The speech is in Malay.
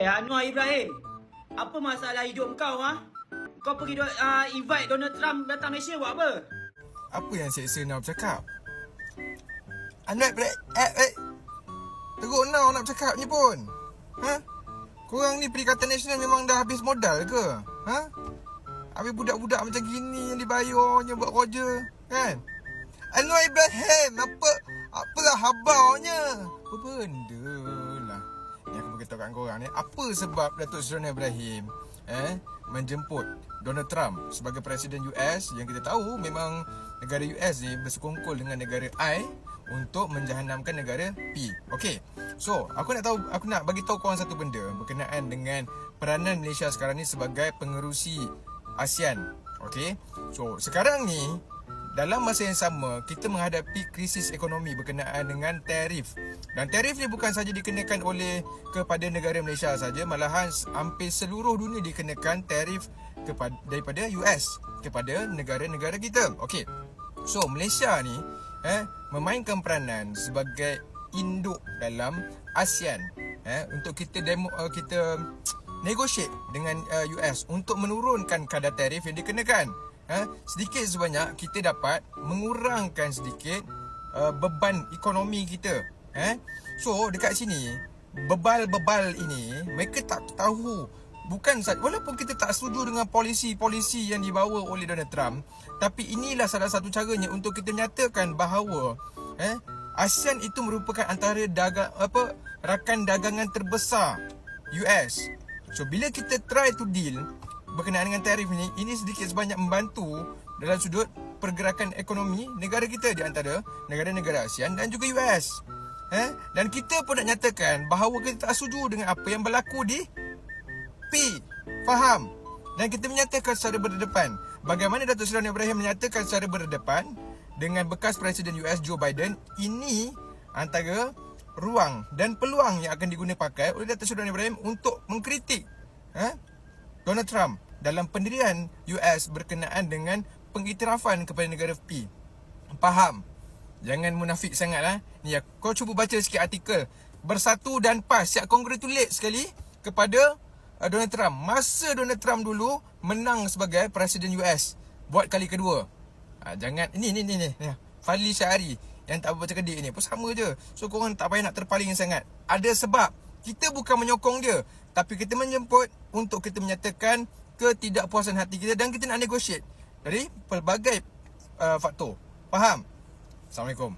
Eh, Anwar Ibrahim, apa masalah hidup kau ha? Kau pergi uh, invite Donald Trump datang Malaysia buat apa? Apa yang seksa nak bercakap? Anwar Ibrahim Eh eh Teruk now nak bercakap ni pun Ha? Korang ni Perikatan Nasional memang dah habis modal ke? Ha? Habis budak-budak macam gini yang dibayarnya buat kerja Kan? Anwar Ibrahim Apa Apalah habarnya Apa benda Ni aku beritahu kat korang ni Apa sebab Datuk Seri Ibrahim eh, Menjemput Donald Trump Sebagai Presiden US Yang kita tahu memang Negara US ni bersekongkol dengan negara I Untuk menjahanamkan negara P. Okay So aku nak tahu Aku nak bagi tahu korang satu benda Berkenaan dengan Peranan Malaysia sekarang ni Sebagai pengerusi ASEAN. Okay So sekarang ni dalam masa yang sama, kita menghadapi krisis ekonomi berkenaan dengan tarif. Dan tarif ni bukan saja dikenakan oleh kepada negara Malaysia saja, malahan hampir seluruh dunia dikenakan tarif kepada daripada US kepada negara-negara kita. Okey. So, Malaysia ni eh memainkan peranan sebagai induk dalam ASEAN eh untuk kita demo uh, kita negotiate dengan uh, US untuk menurunkan kadar tarif yang dikenakan ha, sedikit sebanyak kita dapat mengurangkan sedikit uh, beban ekonomi kita. Eh? So dekat sini bebal-bebal ini mereka tak tahu bukan walaupun kita tak setuju dengan polisi-polisi yang dibawa oleh Donald Trump tapi inilah salah satu caranya untuk kita nyatakan bahawa eh ASEAN itu merupakan antara dagang apa rakan dagangan terbesar US. So bila kita try to deal berkenaan dengan tarif ni ini sedikit sebanyak membantu dalam sudut pergerakan ekonomi negara kita di antara negara-negara ASEAN dan juga US. Eh? Dan kita pun nak nyatakan bahawa kita tak setuju dengan apa yang berlaku di P. Faham? Dan kita menyatakan secara berdepan bagaimana Datuk Seri Ibrahim menyatakan secara berdepan dengan bekas Presiden US Joe Biden ini antara ruang dan peluang yang akan diguna pakai oleh Datuk Seri Ibrahim untuk mengkritik eh? Donald Trump dalam pendirian US berkenaan dengan pengiktirafan kepada negara P. Faham? Jangan munafik sangatlah. Ni kau cuba baca sikit artikel. Bersatu dan PAS. Siap congratulate sekali kepada uh, Donald Trump. Masa Donald Trump dulu menang sebagai Presiden US. Buat kali kedua. Ha, jangan. Ni, ni, ni, ni. ni. Fadli Syahari. Yang tak berbaca kedik ni. Pun sama je. So korang tak payah nak terpaling sangat. Ada sebab. Kita bukan menyokong dia. Tapi kita menjemput untuk kita menyatakan ketidakpuasan hati kita dan kita nak negotiate dari pelbagai uh, faktor. Faham? Assalamualaikum.